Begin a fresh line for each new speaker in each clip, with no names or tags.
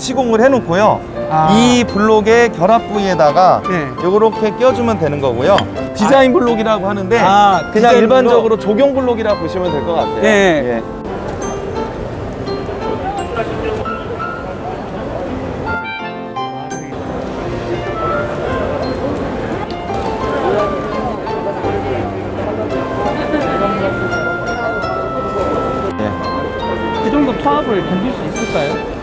시공을 해놓고요.
아.
이 블록의 결합 부위에다가
네.
요렇게 껴주면 되는 거고요. 디자인 블록이라고 하는데
아,
그냥
디자인
일반적으로 조경 블록이라 보시면 될 것 같아요.
네.
예. 예.
그 정도 토합을 견딜 수 있을까요?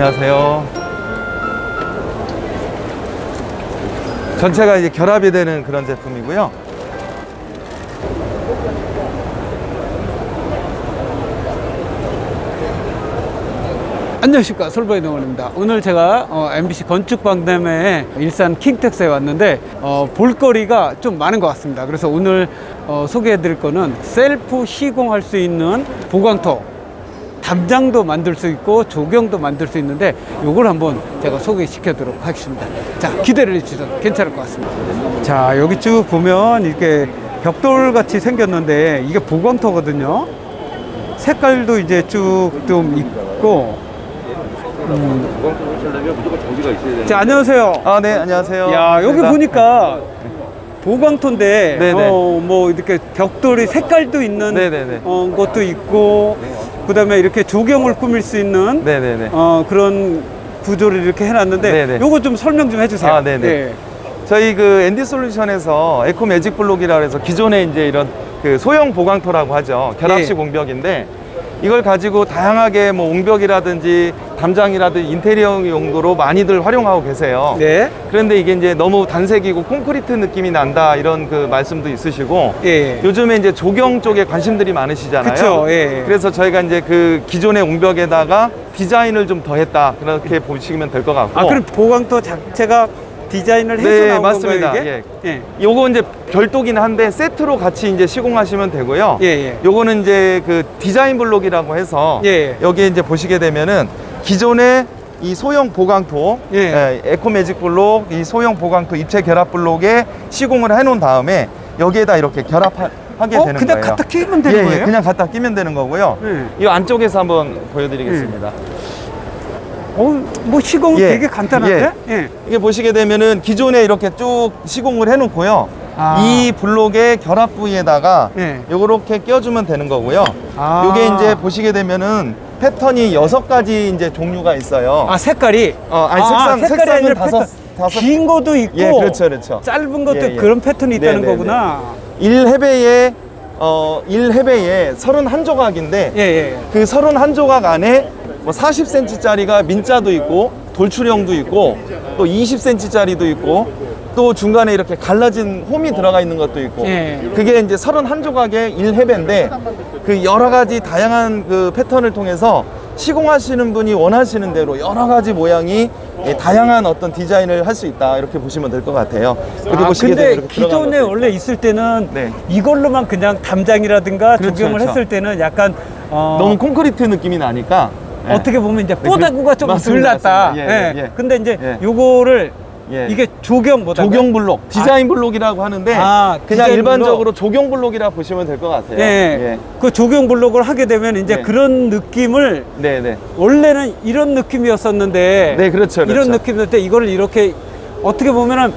안녕하세요. 전체가 이제 결합이 되는 그런 제품이고요.
안녕하십니까 솔보이 동원입니다 오늘 제가 어, MBC 건축박람회 일산 킹텍스에 왔는데 어, 볼거리가 좀 많은 것 같습니다 그래서 오늘 어, 소개해 드릴 거는 셀프 시공할 수 있는 보강토 담장도 만들 수 있고 조경도 만들 수 있는데 요걸 한번 제가 소개시켜도록 하겠습니다 자 기대를 해주셔도 괜찮을 것 같습니다 자 여기 쭉 보면 이렇게 벽돌 같이 생겼는데 이게 보강토거든요 색깔도 이제 쭉 좀 있고 자, 안녕하세요.
아, 네, 안녕하세요.
야, 여기
반갑습니다.
보니까 보강토인데,
네네.
어, 뭐, 이렇게 벽돌이 색깔도 있는
네네네.
어, 것도 있고, 그 다음에 이렇게 조경을 꾸밀 수 있는
네네네.
어, 그런 구조를 이렇게 해놨는데,
네네.
요거 좀 설명 좀 해주세요.
아, 네네.
예.
저희 그 엔디 솔루션에서 에코 매직 블록이라 해서 기존에 이제 이런 그 소형 보강토라고 하죠. 결합식
예.
옹벽인데 이걸 가지고 다양하게 뭐 옹벽이라든지 담장이라든지 인테리어 용도로 많이들 활용하고 계세요.
네.
그런데 이게 이제 너무 단색이고 콘크리트 느낌이 난다 이런 그 말씀도 있으시고
예.
요즘에 이제 조경 쪽에 관심들이 많으시잖아요.
그쵸, 예.
그래서 저희가 이제 그 기존의 옹벽에다가 디자인을 좀 더했다 그렇게 보시면 될 것 같고.
아, 그럼 보강토 자체가 디자인을 해서
네,
나온
맞습니다.
건가요, 이게? 예.
요거 이제 별도긴 한데 세트로 같이 이제 시공하시면 되고요.
예, 예.
요거는 이제 그 디자인 블록이라고 해서
예, 예.
여기에 이제 보시게 되면은 기존의 이 소형 보강토,
예.
예, 에코 매직 블록, 이 소형 보강토 입체 결합 블록에 시공을 해놓은 다음에 여기에다 이렇게 결합하게
어,
되는
그냥
거예요.
갖다 끼면 되는
예,
거예요?
예, 그냥 갖다 끼면 되는 거고요.
예.
이 안쪽에서 한번 보여드리겠습니다.
어, 뭐 시공
예.
되게 간단한데? 예.
이게 보시게 되면은 기존에 이렇게 쭉 시공을 해놓고요.
아.
이 블록의 결합 부위에다가
예.
요렇게 껴주면 되는 거고요.
아.
요게 이제 보시게 되면은 패턴이 여섯 가지 이제 종류가 있어요.
아 색깔이
어, 아니, 색상-
색깔이
색상은
아니라
다섯-
패턴.
다섯-
긴 것도 있고
예, 그렇죠, 그렇죠.
짧은 것도
예, 예.
그런 패턴이 있다는
네, 네,
거구나.
1해배에 어, 1해배에 31조각인데
예, 예.
그 31조각 안에 뭐 40cm짜리가 민자도 있고 돌출형도 있고 또 20cm짜리도 있고 또 중간에 이렇게 갈라진 홈이 들어가 있는 것도 있고
예.
그게 이제 31조각의 1해배인데 그 여러 가지 다양한 그 패턴을 통해서 시공하시는 분이 원하시는 대로 여러 가지 모양이 예, 다양한 어떤 디자인을 할 수 있다 이렇게 보시면 될 것 같아요. 이렇게
아, 근데 기존에 원래 있을 때는
네.
이걸로만 그냥 담장이라든가
그렇죠,
조경을
그렇죠.
했을 때는 약간 어,
너무 콘크리트 느낌이 나니까 예.
어떻게 보면 이제
네,
뽀대구가
그-
좀
맞습니다,
들났다.
맞습니다. 예, 예, 예.
근데 이제
예.
요거를
예.
이게 조경보다
조경 블록, 디자인 블록이라고 하는데
아,
그냥
디자인
일반적으로 조경 블록이라 보시면 될 것 같아요.
예. 그 조경 블록을 하게 되면 이제
네.
그런 느낌을
네, 네.
원래는 이런 느낌이었었는데
네, 그렇죠, 그렇죠.
이런 느낌이었는데 이거를 이렇게 어떻게 보면은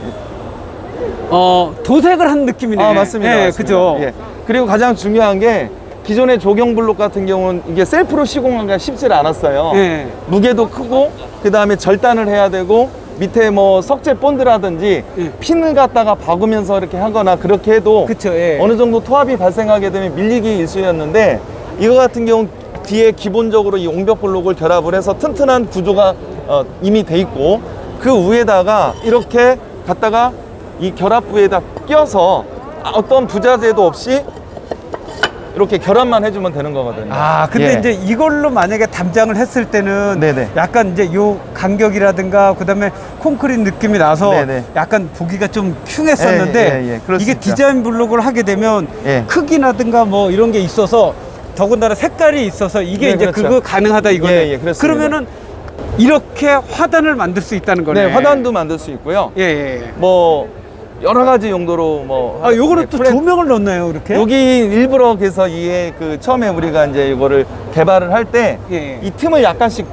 어 도색을 한 느낌이네.
아, 맞습니다.
예,
맞습니다.
그죠.
예. 그리고 가장 중요한 게 기존의 조경 블록 같은 경우는 이게 셀프로 시공하기가 쉽지 않았어요.
예.
무게도 크고 그 다음에 절단을 해야 되고 밑에 뭐 석재 본드라든지
예.
핀을 갖다가 박으면서 이렇게 하거나 그렇게 해도
그쵸, 예.
어느 정도 토합이 발생하게 되면 밀리기 일쑤였는데 이거 같은 경우 뒤에 기본적으로 이 옹벽 블록을 결합을 해서 튼튼한 구조가 어, 이미 돼 있고 그 위에다가 이렇게 갖다가 이 결합부에다 껴서 어떤 부자재도 없이 이렇게 결합만 해주면 되는 거거든요.
아, 근데
예.
이제 이걸로 만약에 담장을 했을 때는
네네.
약간 이제 요 간격이라든가 그다음에 콘크리트 느낌이 나서
네네.
약간 보기가 좀 흉했었는데
예, 예, 예, 그럴 수
이게
있죠.
디자인 블록을 하게 되면
예.
크기라든가 뭐 이런 게 있어서 더군다나 색깔이 있어서 이게
네,
이제
그렇죠.
그거 가능하다 이거네.
예, 예, 그렇습니다.
그러면은 이렇게 화단을 만들 수 있다는 거네.
네, 화단도 만들 수 있고요.
예, 예. 예.
뭐 여러 가지 용도로 뭐
아, 요거는
예,
또
플랫-
조명을 넣나요, 이렇게?
여기 일부러 그래서 이게 그 처음에 우리가 이제 이거를 개발을 할 때 이
예.
틈을 약간씩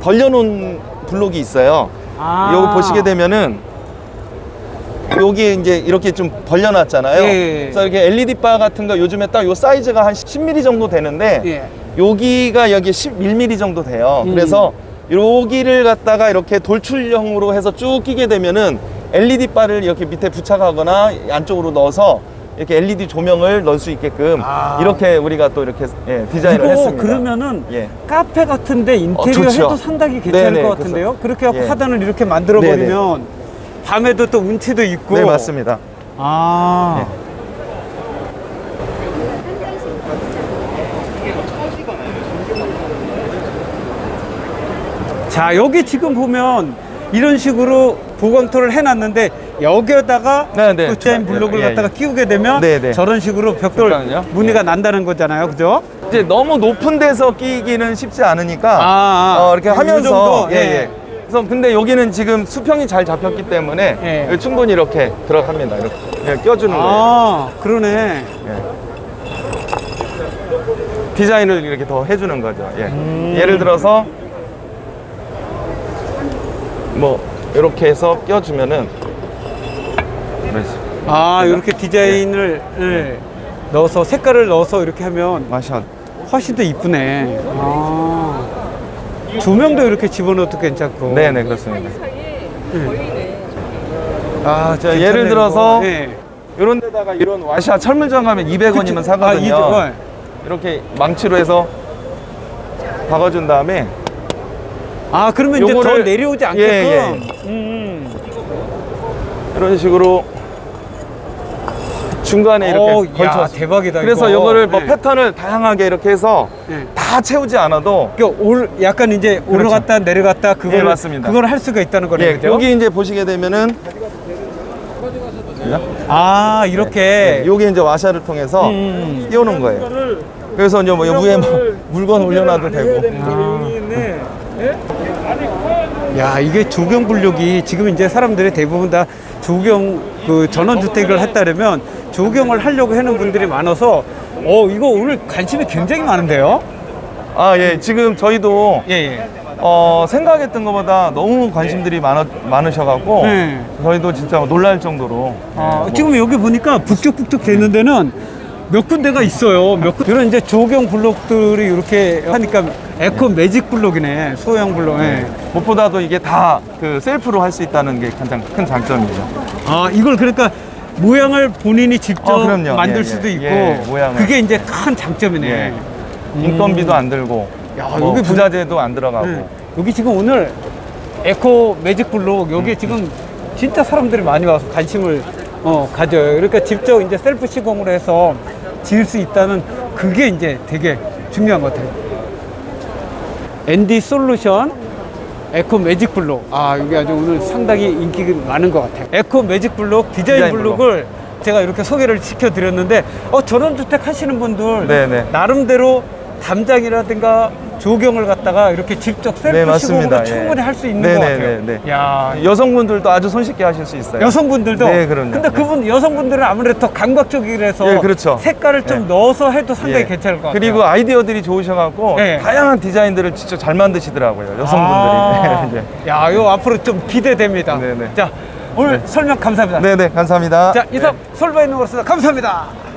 벌려놓은 블록이 있어요.
아.
여기 보시게 되면은 여기 이제 이렇게 좀 벌려놨잖아요.
예, 예.
그래서 이렇게 LED 바 같은 거 요즘에 딱 요 사이즈가 한 10mm 정도 되는데
예.
여기가 여기 11mm 정도 돼요.
음.
그래서 여기를 갖다가 이렇게 돌출형으로 해서 쭉 끼게 되면은 LED 바를 이렇게 밑에 부착하거나 안쪽으로 넣어서 이렇게 LED 조명을 넣을 수 있게끔
아.
이렇게 우리가 또 이렇게 예, 디자인을
이거
했습니다.
그러면은
예.
카페 같은데 인테리어
좋죠.
해도 상당히 괜찮을
네네,
것 같은데요? 그렇게 하고
예.
화단을 이렇게 만들어 버리면 밤에도 또 운치도 있고.
네, 맞습니다.
아. 자, 여기 지금 보면 이런 식으로 보강토를 해놨는데 여기에다가
네, 네.
그 디자인 블록을
예, 예.
갖다가 끼우게 되면
네, 네.
저런 식으로 벽돌
잠깐만요.
무늬가 난다는 거잖아요. 그죠?
이제 너무 높은 데서 끼기는 쉽지 않으니까
아, 아.
어, 이렇게
이
하면서
정도?
예,
예.
예. 그래서 근데 여기는 지금 수평이 잘 잡혔기 때문에
예.
충분히 이렇게 들어갑니다. 이렇게 그냥 껴주는 거예요.
아, 그러네.
예. 디자인을 이렇게 더 해주는 거죠. 예.
음.
예를 들어서 뭐 이렇게 해서 껴주면은
아, 이렇게 디자인을 예, 넣어서 색깔을 넣어서 이렇게 하면
마샷
훨씬 더 이쁘네. 아. 조명도 이렇게 집어넣어도 괜찮고.
네네 그렇습니다.
아,
자,
괜찮네,
예를 들어서
이거. 예.
이런 데다가 이런 와샤 철물점 가면 200원이면
그쵸.
사거든요.
아, 이거.
이렇게 망치로 해서 박아준 다음에
아, 그러면 이제 더
요거를-
내려오지 않게끔.
예, 예.
음.
이런 식으로 중간에 이렇게
어우, 야,
걸쳐서
대박이다,
그래서
이거.
요거를 뭐
네.
패턴을 다양하게 이렇게 해서
예.
다 채우지 않아도
그러니까 올 약간 이제 올라갔다 내려갔다 그걸
예, 맞습니다.
그걸 할 수가 있다는 거네요.
예,
그죠?
여기 이제 보시게 되면은
아, 이렇게
예, 요게 이제 와샤를 통해서
음.
띄우는 거예요. 그래서 이제 뭐 위에 뭐 물건 올려놔도 되고.
야 이게 조경 분력이 지금 이제 사람들이 대부분 다 조경 그 전원주택을 했다면 조경을 하려고 하는 분들이 많아서 어 이거 오늘 관심이 굉장히 많은데요?
아, 예, 지금 저희도
예 예.
어, 생각했던 것보다 너무 관심들이 많아, 많으셔갖고
네.
저희도 진짜 놀랄 정도로
아,
뭐
지금 여기 보니까 북적북적 되는 데는 몇 군데가 있어요. 몇 군. 이런 이제 조경 블록들이 이렇게 하니까 에코 매직 블록이네. 소형 블록. 예.
무엇보다도 이게 다 그 셀프로 할 수 있다는 게 가장 큰 장점이죠.
아 이걸 그러니까 모양을 본인이 직접
어, 그럼요.
만들
예,
수도
예.
있고
예, 모양을.
그게 이제 큰 장점이네.
예. 인건비도 안 들고
야,
뭐
여기
부자재도 안 들어가고
네. 여기 지금 오늘 에코 매직 블록 여기 지금 진짜 사람들이 많이 와서 관심을 어, 가져요. 그러니까 직접 이제 셀프 시공을 해서 지을 수 있다는 그게 이제 되게 중요한 것 같아요. ND 솔루션 에코 매직 블록. 아, 이게 아주 오늘 상당히 인기가 많은 것 같아요. 에코 매직 블록 디자인,
디자인
블록을 제가 이렇게 소개를 시켜드렸는데, 어, 전원주택 하시는 분들,
네네.
나름대로 담장이라든가 조경을 갖다가 이렇게 직접 셀프
네, 맞습니다.
시공으로
예.
충분히 할수 있는
네,
것
네,
같아요.
네, 네.
야,
여성분들도 아주 손쉽게 하실 수 있어요.
여성분들도.
네, 그럼요.
근데
네.
그분 여성분들은 아무래도 더 감각적이라서
예, 그렇죠.
색깔을 좀
네.
넣어서 해도 상당히
예.
괜찮을 것 같아요.
그리고 아이디어들이 좋으셔갖고
네.
다양한 디자인들을 직접 잘 만드시더라고요. 여성분들이.
아,
네.
야, 요 앞으로 좀 기대됩니다.
네, 네.
자, 오늘 설명 감사합니다.
네, 네, 감사합니다.
자, 이상 솔바이너로서 감사합니다.